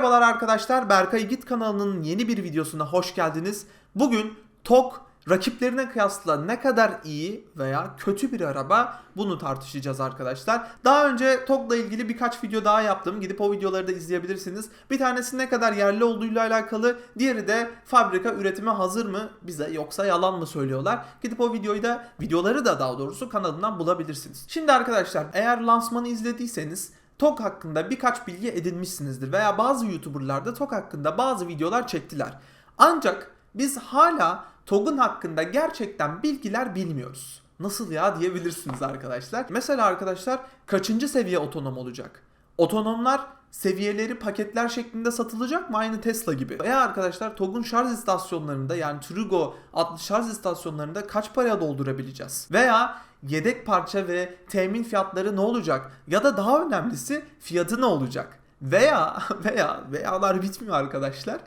Merhabalar arkadaşlar, Berkay Git kanalının yeni bir videosuna hoş geldiniz. Bugün TOK rakiplerine kıyasla ne kadar iyi veya kötü bir araba bunu tartışacağız arkadaşlar. Daha önce TOK'la ilgili birkaç video daha yaptım. Gidip o videoları da izleyebilirsiniz. Bir tanesi ne kadar yerli olduğuyla alakalı, diğeri de fabrika üretime hazır mı bize yoksa yalan mı söylüyorlar. Gidip o videoyu da videoları da daha doğrusu kanalından bulabilirsiniz. Şimdi arkadaşlar eğer lansmanı izlediyseniz TOK hakkında birkaç bilgi edinmişsinizdir veya bazı YouTuber'lar da TOK hakkında bazı videolar çektiler. Ancak biz hala TOG'un hakkında gerçekten bilgiler bilmiyoruz. Nasıl ya diyebilirsiniz arkadaşlar. Mesela arkadaşlar kaçıncı seviye otonom olacak? Otonomlar seviyeleri paketler şeklinde satılacak mı? Aynı Tesla gibi. Veya arkadaşlar TOG'un şarj istasyonlarında yani Trugo adlı şarj istasyonlarında kaç paraya doldurabileceğiz? Veya yedek parça ve temin fiyatları ne olacak? Ya da daha önemlisi fiyatı ne olacak? Veya veya veyalar bitmiyor arkadaşlar.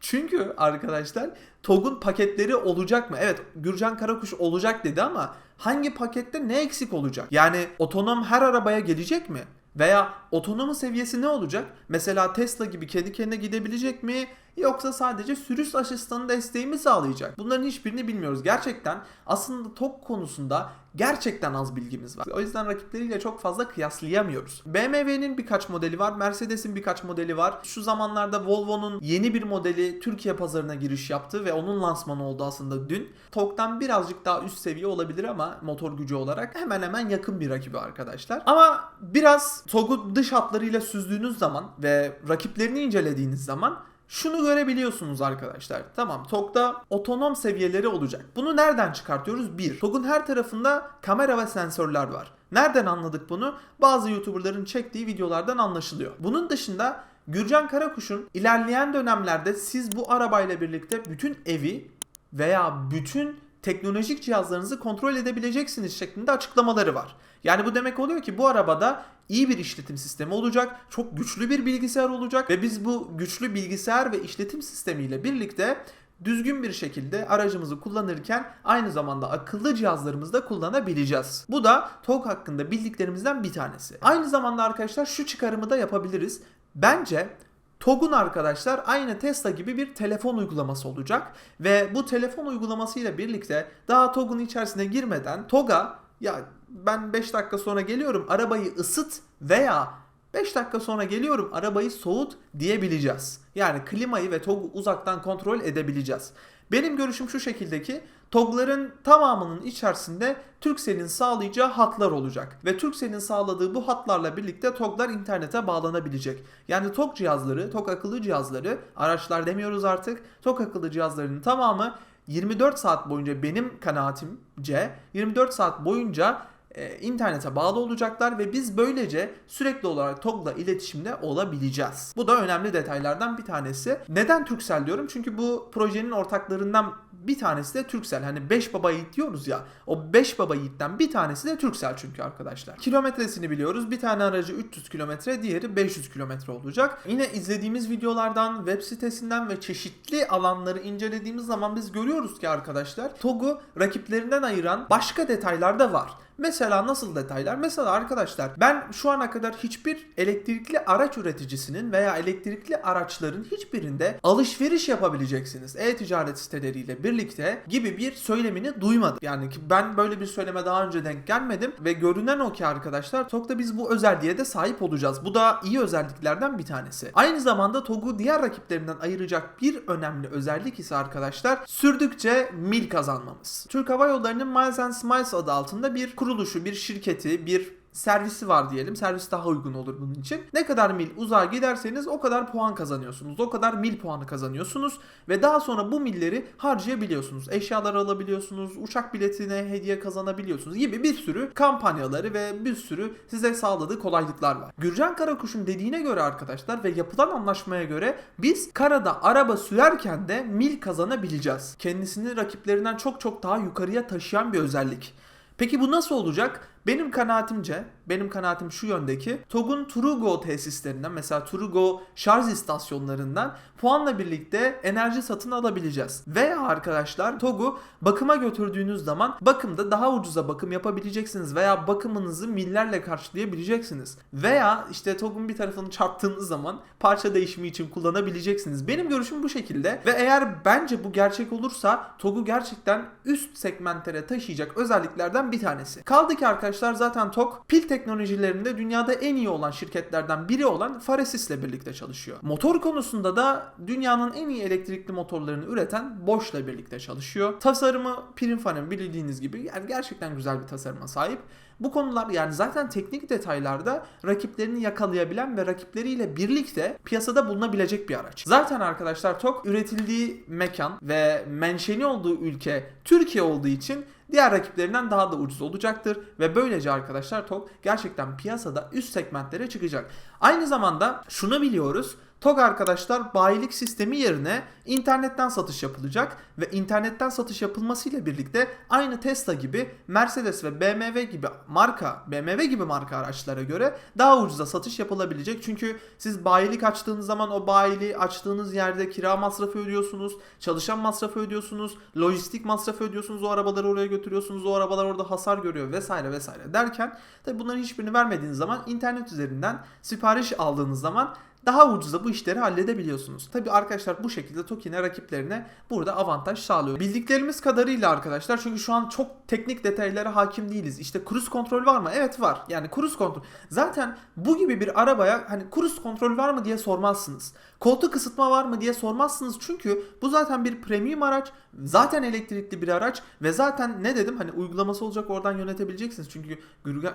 Çünkü arkadaşlar TOG'un paketleri olacak mı? Evet Gürcan Karakuş olacak dedi ama hangi pakette ne eksik olacak? Yani otonom her arabaya gelecek mi? Veya otonomu seviyesi ne olacak? Mesela Tesla gibi kendi kendine gidebilecek mi? Yoksa sadece sürüş asistanı desteği mi sağlayacak? Bunların hiçbirini bilmiyoruz. Gerçekten aslında TOG konusunda gerçekten az bilgimiz var. O yüzden rakipleriyle çok fazla kıyaslayamıyoruz. BMW'nin birkaç modeli var, Mercedes'in birkaç modeli var. Şu zamanlarda Volvo'nun yeni bir modeli Türkiye pazarına giriş yaptı ve onun lansmanı oldu aslında dün. TOG'dan birazcık daha üst seviye olabilir ama motor gücü olarak hemen hemen yakın bir rakibi arkadaşlar. Ama biraz TOG'u dış hatlarıyla süzdüğünüz zaman ve rakiplerini incelediğiniz zaman şunu görebiliyorsunuz arkadaşlar. Tamam TOG'da otonom seviyeleri olacak. Bunu nereden çıkartıyoruz? Bir, TOG'un her tarafında kamera ve sensörler var. Nereden anladık bunu? Bazı YouTuber'ların çektiği videolardan anlaşılıyor. Bunun dışında Gürcan Karakuş'un ilerleyen dönemlerde siz bu arabayla birlikte bütün evi veya bütün teknolojik cihazlarınızı kontrol edebileceksiniz şeklinde açıklamaları var. Yani bu demek oluyor ki bu arabada iyi bir işletim sistemi olacak, çok güçlü bir bilgisayar olacak ve biz bu güçlü bilgisayar ve işletim sistemiyle birlikte düzgün bir şekilde aracımızı kullanırken aynı zamanda akıllı cihazlarımızı da kullanabileceğiz. Bu da TOG hakkında bildiklerimizden bir tanesi. Aynı zamanda arkadaşlar şu çıkarımı da yapabiliriz. Bence TOG'un arkadaşlar aynı Tesla gibi bir telefon uygulaması olacak ve bu telefon uygulamasıyla birlikte daha TOG'un içerisine girmeden TOG'a ya ben 5 dakika sonra geliyorum arabayı ısıt veya 5 dakika sonra geliyorum arabayı soğut diyebileceğiz. Yani klimayı ve TOG'u uzaktan kontrol edebileceğiz. Benim görüşüm şu şekilde ki TOG'ların tamamının içerisinde Turkcell'in sağlayacağı hatlar olacak. Ve Turkcell'in sağladığı bu hatlarla birlikte TOG'lar internete bağlanabilecek. Yani TOG cihazları, TOG akıllı cihazları, araçlar demiyoruz artık, TOG akıllı cihazlarının tamamı 24 saat boyunca benim kanaatimce 24 saat boyunca e, internete bağlı olacaklar ve biz böylece sürekli olarak TOG'la iletişimde olabileceğiz. Bu da önemli detaylardan bir tanesi. Neden Turkcell diyorum? Çünkü bu projenin ortaklarından bir tanesi de Turkcell. Hani 5 baba yiğit diyoruz ya. O 5 baba yiğitten bir tanesi de Turkcell çünkü arkadaşlar. Kilometresini biliyoruz. Bir tane aracı 300 kilometre, diğeri 500 kilometre olacak. Yine izlediğimiz videolardan, web sitesinden ve çeşitli alanları incelediğimiz zaman biz görüyoruz ki arkadaşlar TOG'u rakiplerinden ayıran başka detaylar da var. Mesela nasıl detaylar? Mesela arkadaşlar ben şu ana kadar hiçbir elektrikli araç üreticisinin veya elektrikli araçların hiçbirinde alışveriş yapabileceksiniz e-ticaret siteleriyle birlikte gibi bir söylemini duymadım. Yani ki ben böyle bir söyleme daha önce denk gelmedim ve görünen o ki arkadaşlar TOG'da biz bu özelliğe de sahip olacağız. Bu da iyi özelliklerden bir tanesi. Aynı zamanda TOG'u diğer rakiplerinden ayıracak bir önemli özellik ise arkadaşlar sürdükçe mil kazanmamız. Türk Hava Yolları'nın Miles and Smiles adı altında bir kuruluşu, bir şirketi, bir servisi var diyelim. Servis daha uygun olur bunun için. Ne kadar mil uzağa giderseniz o kadar puan kazanıyorsunuz. O kadar mil puanı kazanıyorsunuz ve daha sonra bu milleri harcayabiliyorsunuz. Eşyalar alabiliyorsunuz, uçak biletine hediye kazanabiliyorsunuz gibi bir sürü kampanyaları ve bir sürü size sağladığı kolaylıklar var. Gürcan Karakuş'un dediğine göre arkadaşlar ve yapılan anlaşmaya göre biz karada araba sürerken de mil kazanabileceğiz. Kendisini rakiplerinden çok çok daha yukarıya taşıyan bir özellik. Peki bu nasıl olacak? Benim kanaatimce, benim kanaatim şu yöndeki. TOG'un Trugo tesislerinden mesela Trugo şarj istasyonlarından puanla birlikte enerji satın alabileceğiz. Veya arkadaşlar TOG'u bakıma götürdüğünüz zaman bakımda daha ucuza bakım yapabileceksiniz veya bakımınızı millerle karşılayabileceksiniz. Veya işte TOG'un bir tarafını çarptığınız zaman parça değişimi için kullanabileceksiniz. Benim görüşüm bu şekilde ve eğer bence bu gerçek olursa TOG'u gerçekten üst segmentlere taşıyacak özelliklerden bir tanesi. Kaldı ki arkadaşlar zaten TOG pil teknolojilerinde dünyada en iyi olan şirketlerden biri olan Faresys ile birlikte çalışıyor. Motor konusunda da dünyanın en iyi elektrikli motorlarını üreten Bosch'la birlikte çalışıyor. Tasarımı Pininfarina bildiğiniz gibi yani gerçekten güzel bir tasarıma sahip. Bu konular yani zaten teknik detaylarda rakiplerini yakalayabilen ve rakipleriyle birlikte piyasada bulunabilecek bir araç. Zaten arkadaşlar TOG üretildiği mekan ve menşeni olduğu ülke Türkiye olduğu için diğer rakiplerinden daha da ucuz olacaktır ve böylece arkadaşlar TOG gerçekten piyasada üst segmentlere çıkacak. Aynı zamanda şunu biliyoruz. TOG arkadaşlar bayilik sistemi yerine internetten satış yapılacak ve internetten satış yapılmasıyla birlikte aynı Tesla gibi Mercedes ve BMW gibi marka BMW gibi marka araçlara göre daha ucuza satış yapılabilecek. Çünkü siz bayilik açtığınız zaman o bayiliği açtığınız yerde kira masrafı ödüyorsunuz, çalışan masrafı ödüyorsunuz, lojistik masrafı ödüyorsunuz, o arabaları oraya götürüyorsunuz, o arabalar orada hasar görüyor vesaire vesaire derken tabi bunların hiçbirini vermediğiniz zaman internet üzerinden sipariş aldığınız zaman daha ucuza bu işleri halledebiliyorsunuz. Tabi arkadaşlar bu şekilde Tokin'e rakiplerine burada avantaj sağlıyor. Bildiklerimiz kadarıyla arkadaşlar çünkü şu an çok teknik detaylara hakim değiliz. İşte cruise kontrol var mı? Evet var. Yani cruise kontrol. Zaten bu gibi bir arabaya hani cruise kontrol var mı diye sormazsınız. Koltuk ısıtma var mı diye sormazsınız. Çünkü bu zaten bir premium araç. Zaten elektrikli bir araç ve zaten ne dedim hani uygulaması olacak oradan yönetebileceksiniz. Çünkü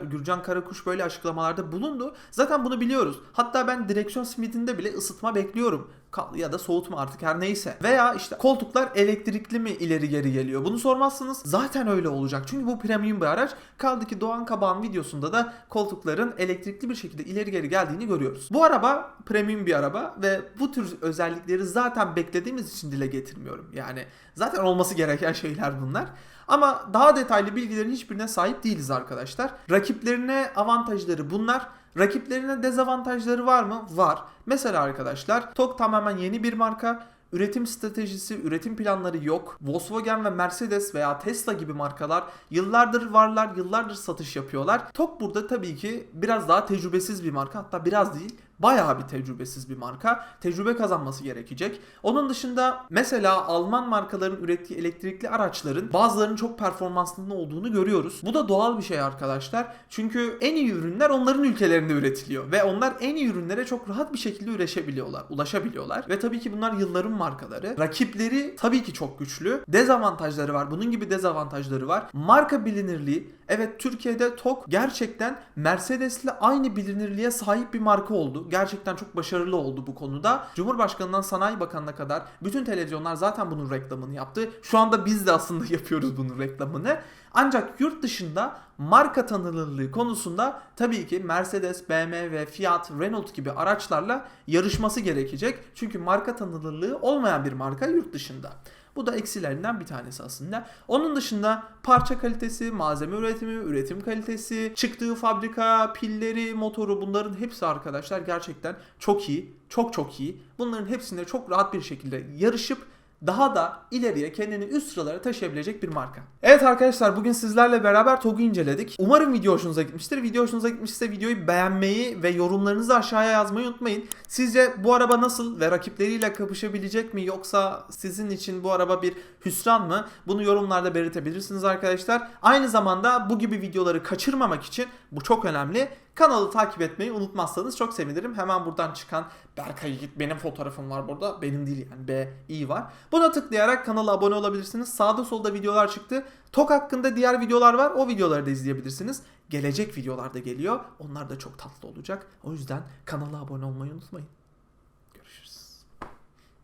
Gürcan Karakuş böyle açıklamalarda bulundu. Zaten bunu biliyoruz. Hatta ben direksiyon simidinde bile ısıtma bekliyorum. Ya da soğutma artık her neyse. Veya işte koltuklar elektrikli mi ileri geri geliyor? Bunu sormazsınız. Zaten öyle olacak. Çünkü bu premium bir araç. Kaldı ki Doğan Kabağ'ın videosunda da koltukların elektrikli bir şekilde ileri geri geldiğini görüyoruz. Bu araba premium bir araba ve bu tür özellikleri zaten beklediğimiz için dile getirmiyorum. Yani zaten olması gereken şeyler bunlar. Ama daha detaylı bilgilerin hiçbirine sahip değiliz arkadaşlar. Rakiplerine avantajları bunlar. Rakiplerine dezavantajları var mı? Var. Mesela arkadaşlar TOG tamamen yeni bir marka. Üretim stratejisi, üretim planları yok. Volkswagen ve Mercedes veya Tesla gibi markalar yıllardır varlar, yıllardır satış yapıyorlar. TOG burada tabii ki biraz daha tecrübesiz bir marka. Hatta biraz değil, bayağı bir tecrübesiz bir marka. Tecrübe kazanması gerekecek. Onun dışında mesela Alman markaların ürettiği elektrikli araçların bazılarının çok performanslı olduğunu görüyoruz. Bu da doğal bir şey arkadaşlar. Çünkü en iyi ürünler onların ülkelerinde üretiliyor ve onlar en iyi ürünlere çok rahat bir şekilde ulaşabiliyorlar, ulaşabiliyorlar. Ve tabii ki bunlar yılların markaları. Rakipleri tabii ki çok güçlü. Dezavantajları var. Bunun gibi dezavantajları var. Marka bilinirliği. Evet Türkiye'de TOG gerçekten Mercedes'le aynı bilinirliğe sahip bir marka oldu. Gerçekten çok başarılı oldu bu konuda. Cumhurbaşkanından Sanayi Bakanı'na kadar bütün televizyonlar zaten bunun reklamını yaptı. Şu anda biz de aslında yapıyoruz bunun reklamını. Ancak yurt dışında marka tanınırlığı konusunda tabii ki Mercedes, BMW, Fiat, Renault gibi araçlarla yarışması gerekecek. Çünkü marka tanınırlığı olmayan bir marka yurt dışında. Bu da eksilerinden bir tanesi aslında. Onun dışında parça kalitesi, malzeme üretimi, üretim kalitesi, çıktığı fabrika, pilleri, motoru bunların hepsi arkadaşlar gerçekten çok iyi. Çok çok iyi. Bunların hepsinde çok rahat bir şekilde yarışıp daha da ileriye kendini üst sıralara taşıyabilecek bir marka. Evet arkadaşlar bugün sizlerle beraber TOG'u inceledik. Umarım video hoşunuza gitmiştir. Video hoşunuza gitmişse videoyu beğenmeyi ve yorumlarınızı aşağıya yazmayı unutmayın. Sizce bu araba nasıl ve rakipleriyle kapışabilecek mi yoksa sizin için bu araba bir hüsran mı? Bunu yorumlarda belirtebilirsiniz arkadaşlar. Aynı zamanda bu gibi videoları kaçırmamak için bu çok önemli. Kanalı takip etmeyi unutmazsanız çok sevinirim. Hemen buradan çıkan Berkay Yiğit benim fotoğrafım var burada. Benim değil yani B, i var. Buna tıklayarak kanala abone olabilirsiniz. Sağda solda videolar çıktı. TOK hakkında diğer videolar var. O videoları da izleyebilirsiniz. Gelecek videolar da geliyor. Onlar da çok tatlı olacak. O yüzden kanala abone olmayı unutmayın.